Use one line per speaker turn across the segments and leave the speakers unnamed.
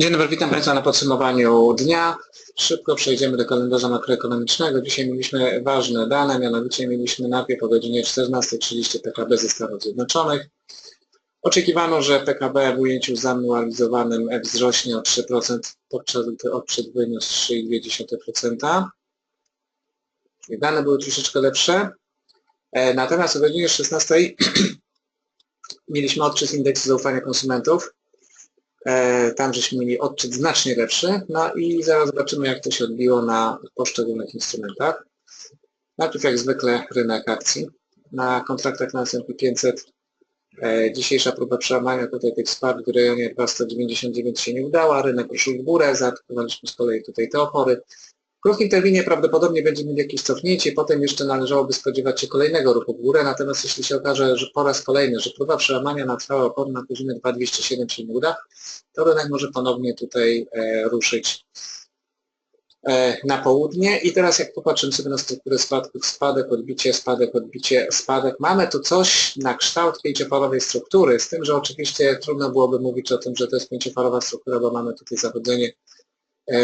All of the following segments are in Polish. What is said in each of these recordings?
Dzień dobry, witam Państwa na podsumowaniu dnia. Szybko przejdziemy do kalendarza makroekonomicznego. Dzisiaj mieliśmy ważne dane, mianowicie mieliśmy najpierw o godzinie 14.30 PKB ze Stanów Zjednoczonych. Oczekiwano, że PKB w ujęciu zanualizowanym wzrośnie o 3%, podczas gdy odczyt wyniósł 3,2%. Dane były troszeczkę lepsze. E, Natomiast o godzinie 16.00 mieliśmy odczyt indeksu zaufania konsumentów. E, Tam żeśmy mieli odczyt znacznie lepszy. No i zaraz zobaczymy, jak to się odbiło na poszczególnych instrumentach. Najpierw jak zwykle rynek akcji. Na kontraktach na S&P 500 e, dzisiejsza próba przełamania tutaj tych spadł w rejonie 299 się nie udała. Rynek ruszył w górę, zaatakowaliśmy z kolei tutaj te opory. W krótkim terminie prawdopodobnie będziemy mieli jakieś cofnięcie, potem jeszcze należałoby spodziewać się kolejnego ruchu w górę, natomiast jeśli się okaże, że po raz kolejny, że próba przełamania na trwałe opory na poziomie 2207 się nie uda, to rynek może ponownie tutaj e, ruszyć e, na południe. I teraz jak popatrzymy sobie na strukturę spadków, spadek, odbicie, spadek, odbicie, spadek, mamy tu coś na kształt pięcioporowej struktury, z tym, że oczywiście trudno byłoby mówić o tym, że to jest pięcioporowa struktura, bo mamy tutaj zachodzenie e,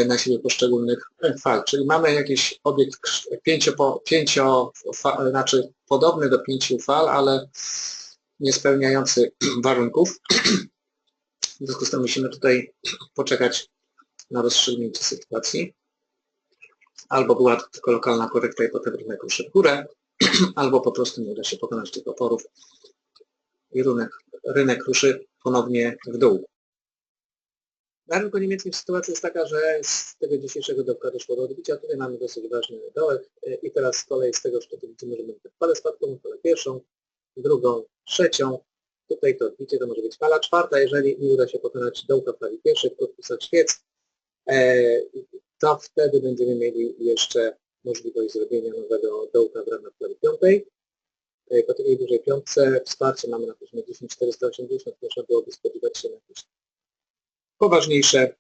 na siebie poszczególnych fal. Czyli mamy jakiś obiekt pięcio, pięcio fa, znaczy podobny do pięciu fal, ale nie spełniający warunków. W związku z tym musimy tutaj poczekać na rozstrzygnięcie sytuacji. Albo była to tylko lokalna korekta i potem rynek ruszy w górę, albo po prostu nie uda się pokonać tych oporów i rynek, rynek ruszy ponownie w dół. Na rynku niemieckim sytuacja jest taka, że z tego dzisiejszego dołka doszło do odbicia. Tutaj mamy dosyć ważny dołek e, i teraz z kolei z tego szczytu widzimy, że mamy falę spadkową, falę pierwszą, drugą, trzecią. Tutaj to odbicie to może być fala czwarta, jeżeli nie uda się pokonać dołka fali pierwszej w korpusach świec, e, to wtedy będziemy mieli jeszcze możliwość zrobienia nowego dołka w ramach fali piątej. E, Po takiej dużej piątce wsparcie mamy na poziomie 10480, można byłoby spodziewać się na jakieś poważniejsze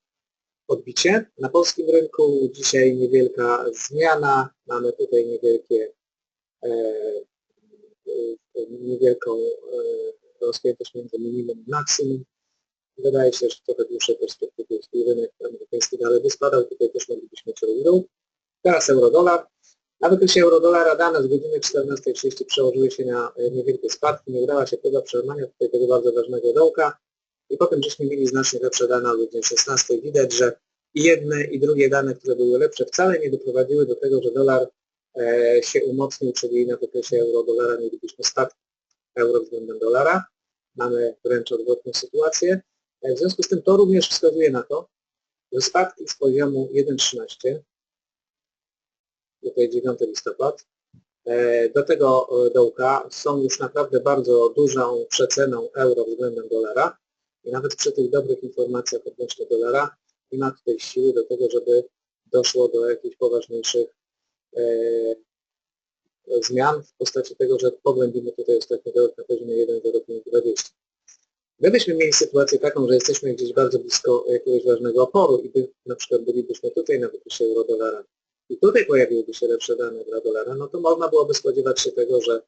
odbicie. Na polskim rynku dzisiaj niewielka zmiana, mamy tutaj niewielkie, e, e, niewielką e, rozpiętość między minimum i maksimum. Wydaje się, że trochę dłuższej perspektywie jeśli rynek amerykański dalej by spadał, tutaj też moglibyśmy w dół. Teraz euro-dolar. Na wykresie euro-dolara dane z godziny 14.30 przełożyły się na niewielkie spadki. Nie udała się próba przełamania tutaj tego bardzo ważnego dołka. I potem żeśmy mieli znacznie lepsze dane o godzinie 16. Widać, że i jedne i drugie dane, które były lepsze, wcale nie doprowadziły do tego, że dolar e, się umocnił, czyli na wykresie euro-dolara mielibyśmy spadek euro względem dolara. Mamy wręcz odwrotną sytuację. E, W związku z tym to również wskazuje na to, że spadki z poziomu 1,13, tutaj 9 listopad, e, do tego dołka są już naprawdę bardzo dużą przeceną euro względem dolara i nawet przy tych dobrych informacjach odnośnie dolara nie ma tutaj siły do tego, żeby doszło do jakichś poważniejszych e, zmian w postaci tego, że pogłębimy tutaj ostatni dołek na poziomie 1,0520. Gdybyśmy mieli sytuację taką, że jesteśmy gdzieś bardzo blisko jakiegoś ważnego oporu i by, na przykład bylibyśmy tutaj na wykresie euro-dolara i tutaj pojawiłyby się lepsze dane dla dolara, no to można byłoby spodziewać się tego, że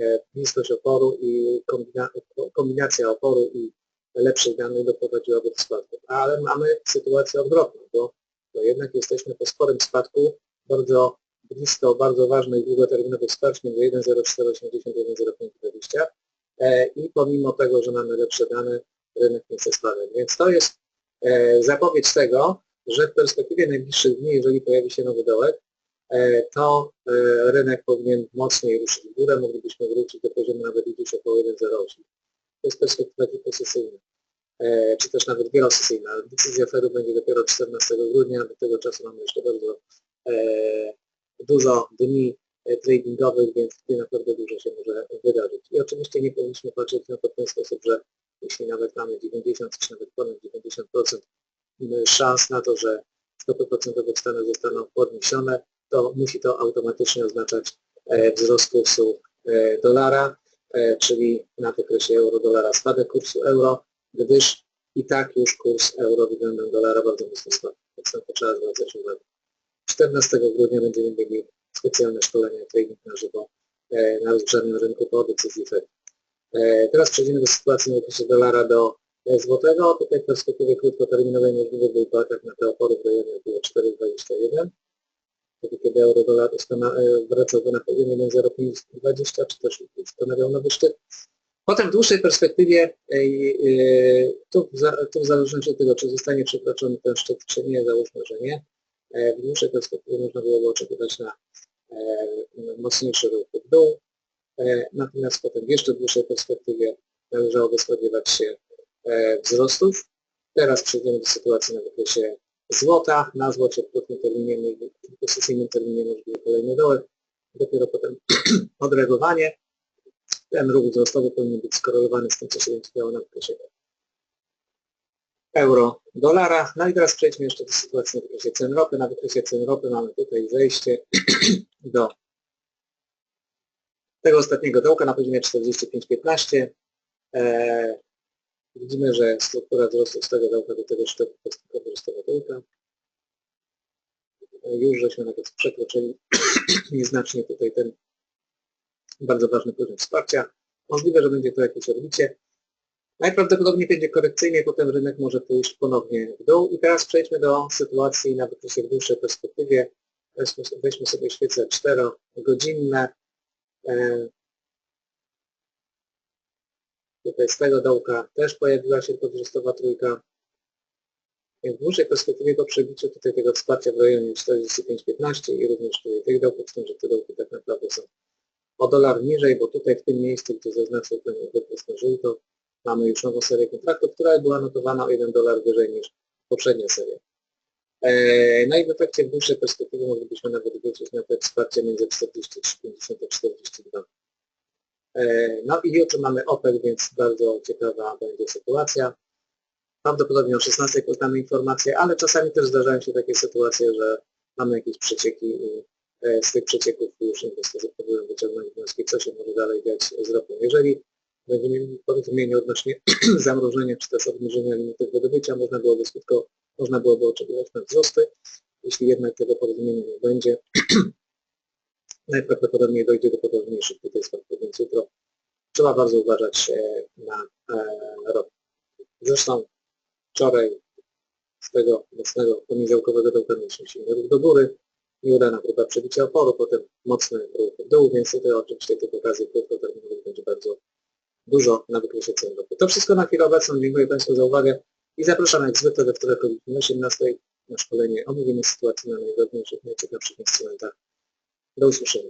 e, bliskość oporu i kombina, kombinacja oporu i lepszych danych doprowadziłaby do spadku. Ale mamy sytuację odwrotną, bo, bo jednak jesteśmy po sporym spadku bardzo blisko bardzo ważnych długoterminowych wsparć między 1,0480 i 1,0520 e, i pomimo tego, że mamy lepsze dane, rynek nie chce spadać. Więc to jest e, zapowiedź tego, że w perspektywie najbliższych dni, jeżeli pojawi się nowy dołek, e, to rynek powinien mocniej ruszyć w górę, moglibyśmy wrócić do poziomu nawet gdzieś około 1,08. To jest perspektywa hiposesyjna, e, czy też nawet wielosesyjna. Decyzja Fedu będzie dopiero 14 grudnia, do tego czasu mamy jeszcze bardzo e, dużo dni e, tradingowych, więc tutaj naprawdę dużo się może wydarzyć. I oczywiście nie powinniśmy patrzeć na to w ten sposób, że jeśli nawet mamy 90 czy nawet ponad 90% szans na to, że stopy procentowe w Stanach zostaną podniesione, to musi to automatycznie oznaczać e, wzrost kursu dolara, czyli na wykresie euro-dolara spadek kursu euro, gdyż i tak już kurs euro względem dolara bardzo mocno spadł, więc na to trzeba zwracać uwagę. 14 grudnia będziemy mieli specjalne szkolenie trading na żywo e, na rozgrzanym rynku po decyzji Fed. E, Teraz przejdziemy do sytuacji na wykresie dolara do e, złotego. Tutaj w perspektywie krótkoterminowej możliwy był atak na te opory w rejonie około 4,21. Wtedy kiedy euro dolar ustana- e, wracał do na poziomie 1,0520 czy też nowy szczyt. Potem w dłuższej perspektywie e, e, tu, w zależności od tego, czy zostanie przekroczony ten szczyt, czy nie, załóżmy, że nie, w dłuższej perspektywie można byłoby oczekiwać na mocniejszy ruch w dół, natomiast potem w jeszcze dłuższej perspektywie należałoby spodziewać się wzrostów. Teraz przejdziemy do sytuacji na wykresie złota. Na złocie w krótkim terminie, w pozycyjnym terminie możliwe kolejny dołek. Dopiero potem odreagowanie. Ten ruch wzrostowy powinien być skorelowany z tym, co się będzie działo na wykresie euro, dolara. No i teraz przejdźmy jeszcze do sytuacji na wykresie cen ropy. Na wykresie cen ropy mamy tutaj zejście do tego ostatniego dołka na poziomie 45-15. E, widzimy, że struktura wzrostu z tego dołka do tego tylko wzrostowa dołka. E, już żeśmy nawet przekroczyli nieznacznie tutaj ten bardzo ważny poziom wsparcia. Możliwe, że będzie to jakieś odbicie. Najprawdopodobniej będzie korekcyjnie, potem rynek może pójść ponownie w dół. I teraz przejdźmy do sytuacji na wykresie w dłuższej perspektywie. Weźmy, sobie świece 4-godzinne. Tutaj z tego dołka też pojawiła się podwzrostowa trójka. W dłuższej perspektywie po przebiciu tutaj tego wsparcia w rejonie 45-15 i również tutaj tych dołków, z tym, że te dołki tak naprawdę są o dolar niżej, bo tutaj w tym miejscu, gdzie zaznaczył ten wykres na żółto, mamy już nową serię kontraktów, która była notowana o 1 dolar wyżej niż poprzednia seria. E, No i w efekcie w dłuższej perspektywie moglibyśmy nawet wrócić na te wsparcie między 43,50 a 42. E, No i jutro mamy OPEC, więc bardzo ciekawa będzie sytuacja. Prawdopodobnie o 16 poznamy informacje, ale czasami też zdarzają się takie sytuacje, że mamy jakieś przecieki i e, z tych przecieków już inwestorzy próbują wyciągnąć wnioski, co się może dalej dziać z ropą. Jeżeli będziemy mieli porozumienie odnośnie zamrożenia czy też obniżenia limitów wydobycia, można byłoby skutko, można byłoby oczekiwać na wzrosty. Jeśli jednak tego porozumienia nie będzie, najprawdopodobniej dojdzie do potężniejszych tutaj spadków, więc jutro trzeba bardzo uważać na e, rok. Zresztą wczoraj z tego mocnego poniedziałkowego dołka mieliśmy silny ruch do góry, nieudana próba przebicia oporu, potem mocny ruch w dół, więc tutaj oczywiście tych okazji krótkoterminowych będzie bardzo dużo na wykresie cen ropy. To wszystko na chwilę obecną. Dziękuję Państwu za uwagę i zapraszam jak zwykle we wtorek o godzinie 18 na szkolenie omówienie sytuacji na najważniejszych, najciekawszych instrumentach. Do usłyszenia.